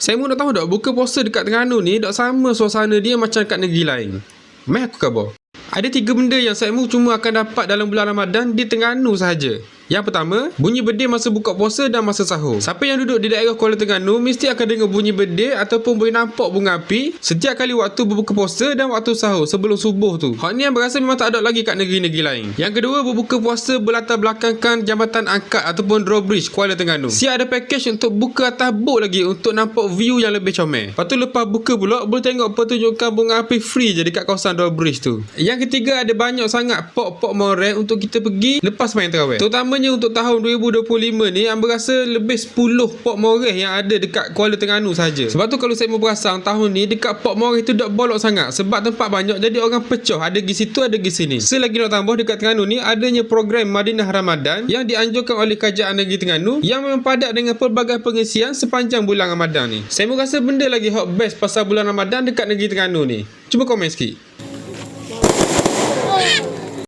Saya mau nak tahu tak buka puasa dekat Terengganu ni tak sama suasana dia macam dekat negeri lain. Mai aku khabar. Ada tiga benda yang saya mu cuma akan dapat dalam bulan Ramadan di Terengganu sahaja. Yang pertama, bunyi bedil masa buka puasa dan masa sahur. Siapa yang duduk di daerah Kuala Terengganu mesti akan dengar bunyi bedil ataupun boleh nampak bunga api setiap kali waktu berbuka puasa dan waktu sahur sebelum subuh tu. Hal ni yang berasa memang tak ada lagi kat negeri-negeri lain. Yang kedua, berbuka puasa berlatar belakangkan jambatan angkat ataupun drawbridge Kuala Terengganu. Siap ada package untuk buka atas boat lagi untuk nampak view yang lebih comel. Lepas tu lepas buka pula boleh tengok pertunjukan bunga api free je dekat kawasan drawbridge tu. Yang ketiga ada banyak sangat pok-pok moral untuk kita pergi lepas main terawih. Terutamanya untuk tahun 2025 ni yang berasa lebih 10 pok moral yang ada dekat Kuala Terengganu saja. Sebab tu kalau saya mau perasan tahun ni dekat pok moral tu dak bolok sangat sebab tempat banyak jadi orang pecah ada di situ ada di sini. Selagi nak tambah dekat Terengganu ni adanya program Madinah Ramadan yang dianjurkan oleh Kerajaan Negeri Terengganu yang memang padat dengan pelbagai pengisian sepanjang bulan Ramadan ni. Saya rasa benda lagi hot best pasal bulan Ramadan dekat negeri Terengganu ni. Cuba komen sikit.